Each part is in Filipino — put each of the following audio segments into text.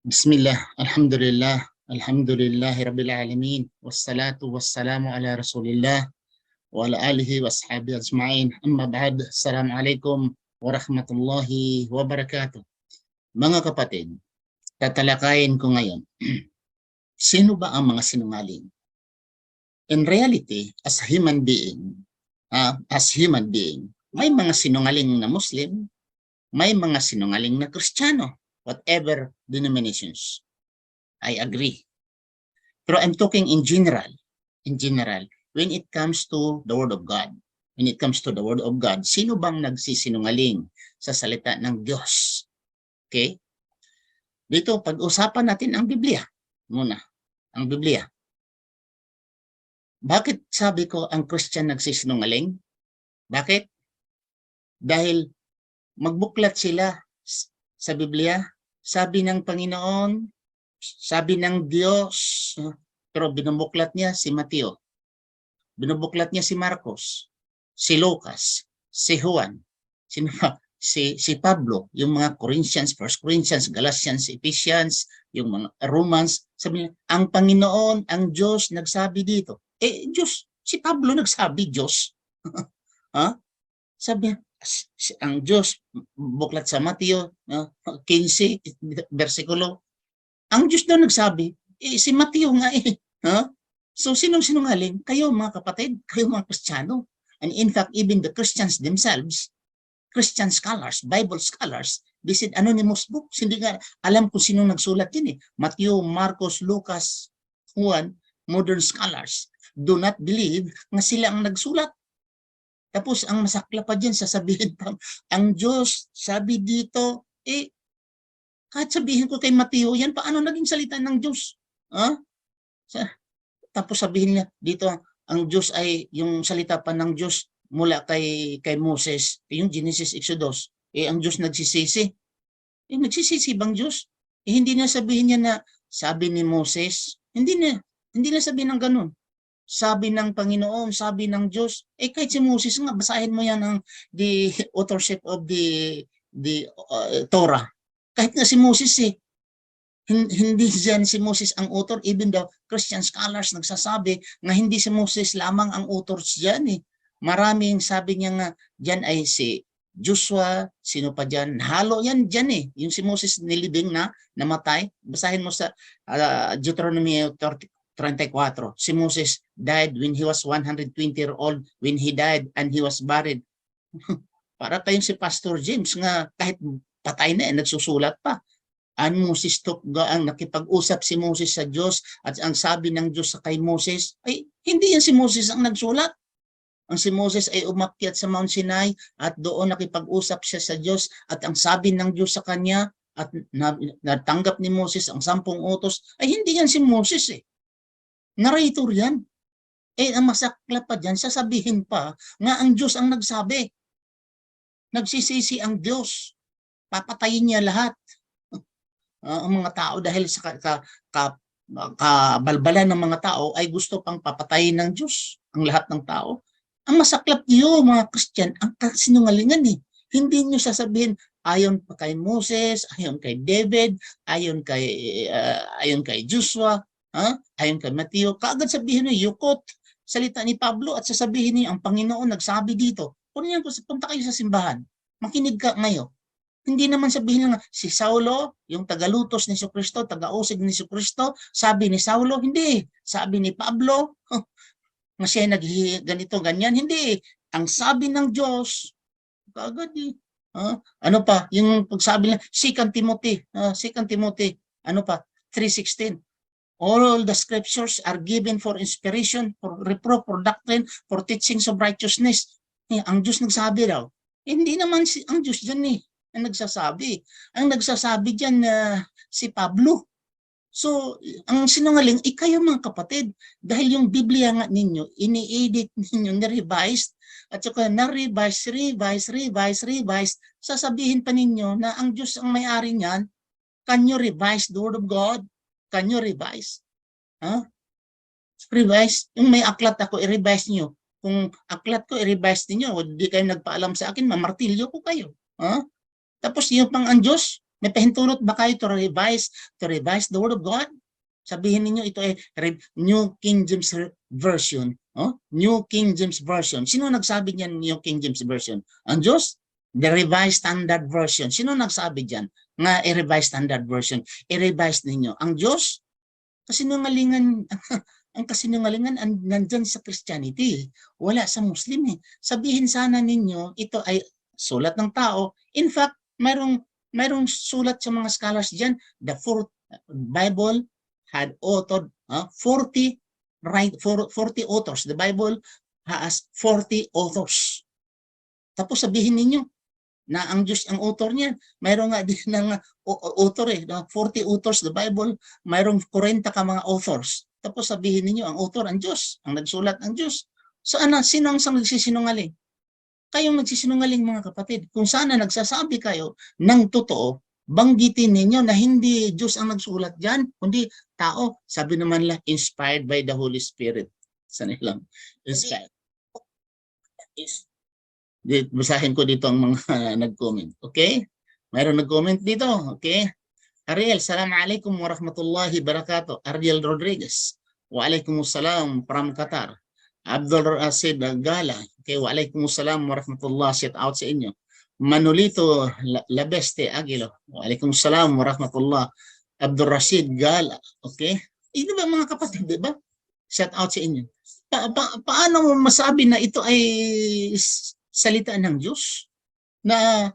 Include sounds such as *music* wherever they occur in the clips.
Bismillah, Alhamdulillah, Alhamdulillahi Rabbil Alamin, wassalatu wassalamu ala Rasulillah wa ala alihi wa ashabi ajma'in. Amma ba'd, Assalamu alaikum wa rahmatullahi wa barakatuh. Mga kapatid, tatalakayin ko ngayon, *clears throat* sino ba ang mga sinungaling? In reality, as human being, ah, as human being, may mga sinungaling na Muslim, may mga sinungaling na Kristiyano whatever denominations. I agree. Pero I'm talking in general, in general, when it comes to the Word of God, when it comes to the Word of God, sino bang nagsisinungaling sa salita ng Diyos? Okay? Dito, pag-usapan natin ang Biblia. Muna, ang Biblia. Bakit sabi ko ang Christian nagsisinungaling? Bakit? Dahil magbuklat sila sa Biblia, sabi ng Panginoon, sabi ng Diyos, pero binubuklat niya si Mateo. Binubuklat niya si Marcos, si Lucas, si Juan, si, si, si Pablo, yung mga Corinthians, First Corinthians, Galatians, Ephesians, yung mga Romans, sabi niya, ang Panginoon, ang Diyos nagsabi dito. Eh, Diyos, si Pablo nagsabi, Diyos. *laughs* ha? Sabi niya, ang Diyos, buklat sa Mateo, no, 15, versikulo, ang Diyos daw nagsabi, eh, si Mateo nga eh. Ha? So, sinong sinungaling? Kayo mga kapatid, kayo mga Kristiyano. And in fact, even the Christians themselves, Christian scholars, Bible scholars, they said anonymous books. Hindi nga alam kung sinong nagsulat yun eh. Matthew, Marcos, Lucas, Juan, modern scholars do not believe na sila ang nagsulat. Tapos ang masakla pa dyan, sasabihin pa, ang Diyos, sabi dito, eh, kahit sabihin ko kay Mateo, yan paano naging salita ng Diyos? Ha? Sa, tapos sabihin niya, dito, ang Diyos ay yung salita pa ng Diyos mula kay kay Moses, yung Genesis Exodus, eh ang Diyos nagsisisi. Eh nagsisisi bang Diyos? Eh hindi na sabihin niya na sabi ni Moses, hindi na, hindi na sabihin ng ganun sabi ng Panginoon, sabi ng Diyos. Eh kahit si Moses nga, basahin mo yan ang the *laughs* authorship of the the uh, Torah. Kahit nga si Moses eh, hin- hindi diyan si Moses ang author, even the Christian scholars nagsasabi na hindi si Moses lamang ang author diyan eh. Maraming sabi niya nga, diyan ay si Joshua, sino pa diyan? Halo yan diyan eh. Yung si Moses nilibing na, namatay. Basahin mo sa uh, Deuteronomy 30, 34. Si Moses died when he was 120 year old when he died and he was buried. *laughs* Para tayong si Pastor James nga kahit patay na eh, nagsusulat pa. Ang Moses took ang nakipag-usap si Moses sa Diyos at ang sabi ng Diyos sa kay Moses ay hindi yan si Moses ang nagsulat. Ang si Moses ay umakyat sa Mount Sinai at doon nakipag-usap siya sa Diyos at ang sabi ng Diyos sa kanya at na, natanggap ni Moses ang sampung utos ay hindi yan si Moses eh. Narrator yan. Eh, ang masakla pa dyan, sasabihin pa nga ang Diyos ang nagsabi. Nagsisisi ang Diyos. Papatayin niya lahat. *laughs* Ah, ang mga tao dahil sa ka, ka, ka, kabalbalan ng mga tao ay gusto pang papatayin ng Diyos ang lahat ng tao. Ang masaklap niyo mga Christian, ang sinungalingan eh. Hindi niyo sasabihin ayon pa kay Moses, ayon kay David, ayon kay uh, ayon kay Joshua, ha? ayon kay Mateo, kaagad sabihin niyo yukot salita ni Pablo at sasabihin niyo ang Panginoon nagsabi dito. Kung yan, punta kayo sa simbahan, makinig ka ngayon. Hindi naman sabihin nga, si Saulo, yung tagalutos ni Kristo, tagausig ni Kristo, sabi ni Saulo, hindi. Sabi ni Pablo, nga siya ganito, ganyan, hindi. Ang sabi ng Diyos, kagad eh. Uh, ano pa, yung pagsabi niya, 2 Timothy, uh, 2 Timothy, ano pa, 3.16. All the scriptures are given for inspiration, for reproof, for doctrine, for teachings of righteousness. Eh, ang Diyos nagsabi daw. Hindi naman si, ang Diyos dyan eh, ang nagsasabi. Ang nagsasabi dyan na uh, si Pablo. So, ang sinungaling, eh kayo mga kapatid, dahil yung Biblia nga ninyo, ini-edit *laughs* ninyo, ni-revise, at saka na-revise, revise, revise, revise, sasabihin pa ninyo na ang Diyos ang may-ari niyan, can you revise the Word of God? Can you revise? Huh? Revise? Yung may aklat ako, i-revise nyo. Kung aklat ko, i-revise ninyo, hindi kayo nagpaalam sa akin, mamartilyo ko kayo. Huh? Tapos yung pang ang Diyos, May pahintulot ba kayo to revise, to revise the Word of God? Sabihin ninyo ito ay New King James Version. Oh? New King James Version. Sino nagsabi niyan New King James Version? Ang Diyos? The Revised Standard Version. Sino nagsabi diyan nga i-revise standard version? I-revise ninyo. Ang Diyos? Kasinungalingan, *laughs* ang kasinungalingan ang nandyan sa Christianity. Wala sa Muslim eh. Sabihin sana ninyo, ito ay sulat ng tao. In fact, mayroong, mayroong sulat sa mga scholars dyan. The fourth Bible had authored uh, 40 right for 40 authors. The Bible has 40 authors. Tapos sabihin ninyo na ang Diyos ang author niyan. Mayroon nga *laughs* din ng au- author eh, no? 40 authors the Bible, mayroong 40 ka mga authors. Tapos sabihin ninyo ang author ang Diyos, ang nagsulat ang Diyos. So ano, sino ang sang nagsisinungaling? Kayong nagsisinungaling mga kapatid. Kung sana nagsasabi kayo ng totoo, banggitin ninyo na hindi Diyos ang nagsulat diyan, kundi tao. Sabi naman lang inspired by the Holy Spirit. Sa nilang inspired. Is basahin ko dito ang mga *laughs* nag-comment. Okay? Mayroon nag-comment dito. Okay? Ariel, salam alaikum wa rahmatullahi barakatuh. Ariel Rodriguez. Wa alaikum salam from Qatar. Abdul Rasid Gala. Okay, wa alaikum salam wa rahmatullahi shout out sa inyo. Manolito La- Labeste Aguilo. Wa alaikum salam wa rahmatullah. Abdul Rashid Gala. Okay? Ito ba mga kapatid, di ba? Shout out sa inyo. Pa- pa- paano mo masabi na ito ay salita ng Diyos? Na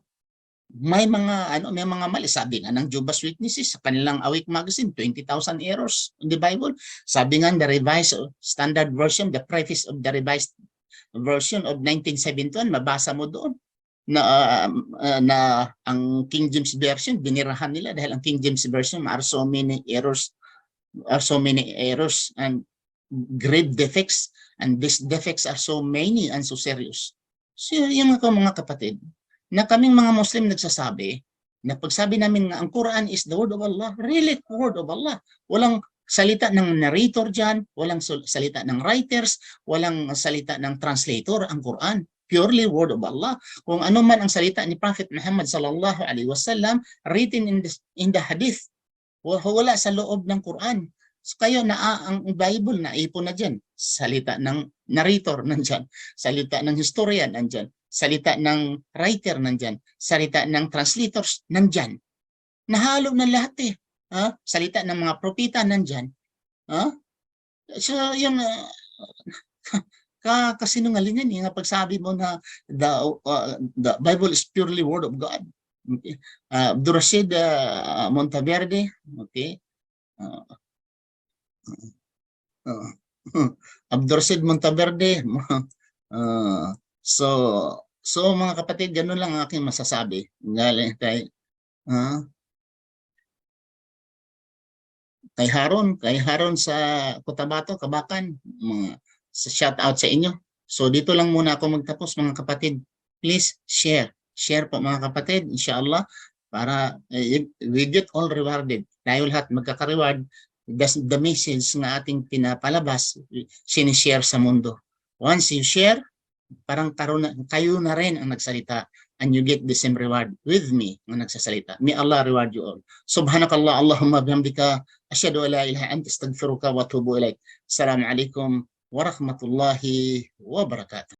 may mga ano may mga mali sabi nga ng Jehovah's Witnesses sa kanilang Awake magazine 20,000 errors in the Bible sabi nga the revised standard version the preface of the revised version of 1971 mabasa mo doon na uh, na ang King James version binirahan nila dahil ang King James version are so many errors are so many errors and grave defects and these defects are so many and so serious so yung mga kapatid na kaming mga Muslim nagsasabi na pagsabi namin nga ang Quran is the word of Allah, really word of Allah. Walang salita ng narrator dyan, walang salita ng writers, walang salita ng translator ang Quran. Purely word of Allah. Kung ano man ang salita ni Prophet Muhammad sallallahu alaihi wasallam written in the, in the hadith, wa- wala sa loob ng Quran. So kayo na ang Bible na ipon na diyan. Salita ng narrator nandyan, salita ng historian nandyan, salita ng writer nandyan, salita ng translators nandyan. Nahalo na lahat eh. Ha? Salita ng mga propita nandyan. Ha? So yung uh, ka kasinungalingan yung pagsabi mo na the uh, the Bible is purely word of God. Okay. Uh, Abdul Rashid uh, Monteverde, okay. Uh, uh, uh, *laughs* Abdul Rashid Monteverde. uh, *laughs* so So mga kapatid, ganun lang ang aking masasabi. Galing kay ah, kay Haron, kay Haron sa Cotabato, Kabakan, mga shout out sa inyo. So dito lang muna ako magtapos mga kapatid. Please share. Share po mga kapatid, inshallah, para eh, we get all rewarded. Tayo lahat magkaka-reward. The, the message na ating pinapalabas, sinishare sa mundo. Once you share, parang karon na, kayo na rin ang nagsalita and you get the same reward with me na nagsasalita. May Allah reward you all. Subhanakallah Allahumma bihamdika asyhadu an la ilaha anta astaghfiruka wa atubu ilaik. Assalamu alaikum warahmatullahi wabarakatuh.